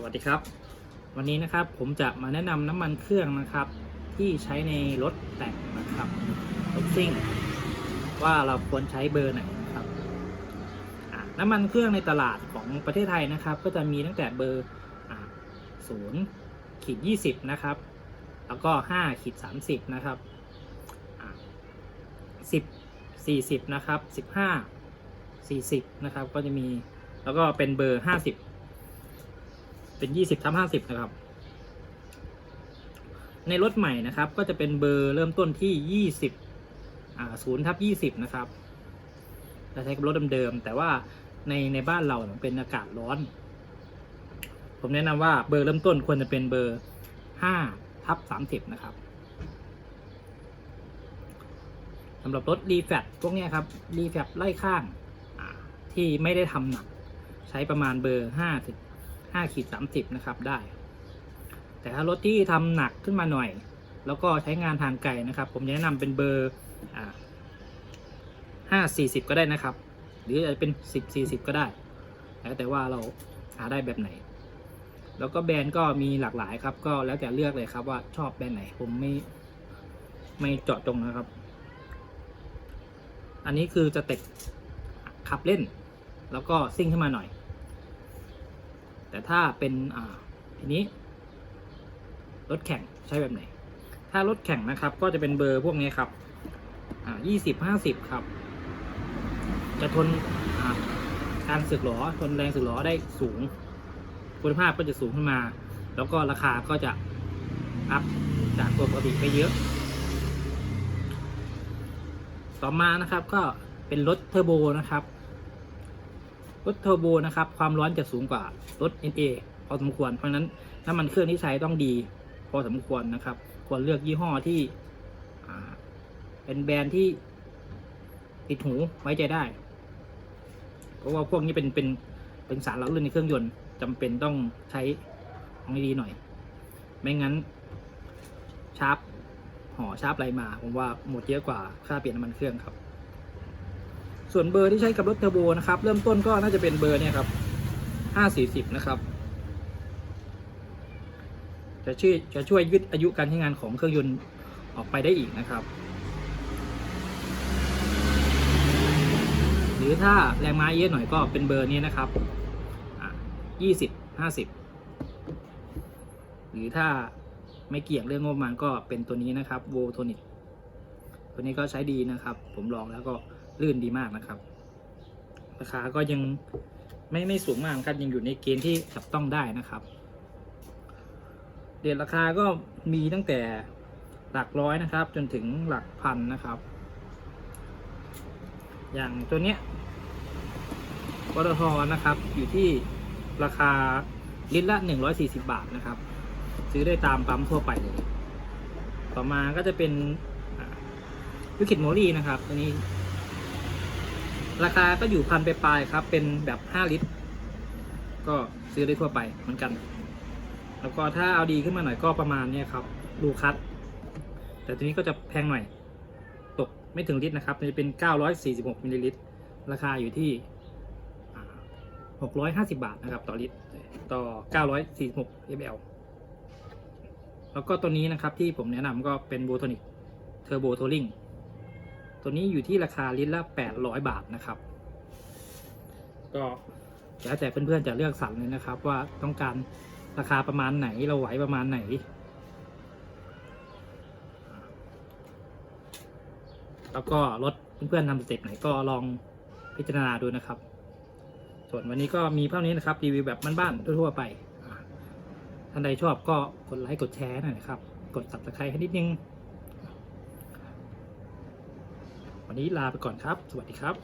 สวัสดีครับ วันนี้นะครับผมจะมาแนะนำน้ำมันเครื่องนะครับ ที่ใช้ในรถแต่งนะครับรถซิ่ง ว่าเราควรใช้เบอร์ไหนนะครับน้ำมันเครื่องในตลาดของประเทศไทยนะครับ ก็จะมีตั้งแต่เบอร์ศูนย์ขีดยี่สิบนะครับ แล้วก็ห้าขีดสามสิบนะครับสิบสี่สิบนะครับสิบห้าสี่สิบนะครับ ก็จะมีแล้วก็เป็นเบอร์ห้าสิบ เป็นยี่สิบทับห้าสิบนะครับ ในรถใหม่นะครับ ก็จะเป็นเบอร์เริ่มต้นที่ยี่สิบศูนย์ทับยี่สิบนะครับจะใช้กับรถเดิมๆแต่ว่าในในบ้านเราเป็นอากาศร้อน ผมแนะนำว่าเบอร์เริ่มต้นควรจะเป็นเบอร์ห้าทับสามสิบนะครับสำหรับรถรีแฟตพวกนี้ครับรีแฟตไล่ข้างที่ไม่ได้ทำหนัก ใช้ประมาณเบอร์ห้าถึง ห้าขีดสามสิบนะครับได้ แต่ถ้ารถที่ทำหนักขึ้นมาหน่อย แล้วก็ใช้งานทางไกลนะครับ ผมแนะนำเป็นเบอร์ห้าสี่สิบก็ได้นะครับ หรืออาจจะเป็นสิบสี่สิบก็ได้แล้วแต่ว่าเราหาได้แบบไหน แล้วก็แบรนด์ก็มีหลากหลายครับ ก็แล้วแต่เลือกเลยครับว่าชอบแบรนด์ไหน ผมไม่ไม่เจาะจงนะครับ อันนี้คือจะเต็กขับเล่น แล้วก็ซิ่งขึ้นมาหน่อย แต่ถ้าเป็นอ่าทีนี้รถแข่งใช้แบบไหน ถ้ารถแข่งนะครับ ก็จะเป็นเบอร์พวกนี้ครับอ่ายี่สิบห้าสิบครับ จะทนการสึกหรอทนแรงสึกหรอได้สูง คุณภาพก็จะสูงขึ้นมา แล้วก็ราคาก็จะอัพจากตัวปกติไปเยอะ ต่อมานะครับก็เป็นรถเทอร์โบนะครับ รถเทอร์โบนะครับความร้อนจะสูงกว่ารถ NA พอสมควร เพราะฉะนั้นน้ำมันเครื่องที่ใช้ต้องดี พอสมควรนะครับ ควรเลือกยี่ห้อที่เป็นแบรนด์ที่ติดหูไว้ใจได้ เพราะว่าพวกนี้เป็นเป็นเป็นสารหล่อลื่นในเครื่องยนต์จำเป็นต้องใช้ของดีหน่อย ไม่งั้นชาร์ปห่อชาร์ปอะไรมา ผมว่าหมดเยอะกว่าค่าเปลี่ยนน้ำมันเครื่องครับ ส่วนเบอร์ที่ใช้กับรถเทอร์โบนะครับเริ่มต้นก็น่าจะเป็นเบอร์เนี่ยครับห้าสี่สิบนะครับ จะช่วยจะช่วยยืดอายุการใช้งานของเครื่องยนต์ออกไปได้อีกนะครับ หรือถ้าแรงม้าเยอะหน่อยก็เป็นเบอร์นี้นะครับยี่สิบห้าสิบหรือถ้าไม่เกี่ยงเรื่องงบประมาณก็เป็นตัวนี้นะครับโวโทนิกตัวนี้ก็ใช้ดีนะครับ ผมลองแล้วก็ ลื่นดีมากนะครับ ราคาก็ยังไม่ไม่สูงมากครับยังอยู่ในเกณฑ์ที่จับต้องได้นะครับ เดียราคาก็มีตั้งแต่หลักร้อยนะครับ จนถึงหลักพันนะครับ อย่างตัวเนี้ยปตทนะครับ อยู่ที่ราคาลิตรละ 140 บาทนะครับ ซื้อได้ตามปั๊มทั่วไปเลย ต่อมาก็จะเป็นวิกิตโมลีนะครับ ตัวนี้ ราคาก็อยู่พันไปปลายครับ เป็นแบบ5ลิตร ก็ซื้อได้ทั่วไปเหมือนกัน แล้วก็ถ้าเอาดีขึ้นมาหน่อยก็ประมาณนี้ครับลูคัตแต่ตัวนี้ก็จะแพงหน่อย ตกไม่ถึงลิตรนะครับจะเป็น946มิลลิลิตร ราคาอยู่ที่ 650 บาทนะครับ ต่อลิตร ต่อ 946 ml แล้วก็ตัวนี้นะครับที่ผมแนะนำก็เป็นโบโทนิกเทอร์โบโทลิง ตัวนี้อยู่ที่ราคาลิตรละ 800 บาทนะครับ ก็แล้วแต่เพื่อนๆจะเลือกสรรเลยนะครับ ว่าต้องการราคาประมาณไหนเราไหวประมาณไหน แล้วก็รถเพื่อนๆทำสเต็ปไหนก็ลองพิจารณาดูนะครับ ส่วนวันนี้ก็มีเท่านี้นะครับ รีวิวแบบบ้านๆทั่วๆไปอ่าท่านใดชอบก็กดไลค์กดแชร์หน่อยนะครับ กด subscribe ให้นิดนึง วัน นี้ลาไปก่อนครับ สวัสดีครับ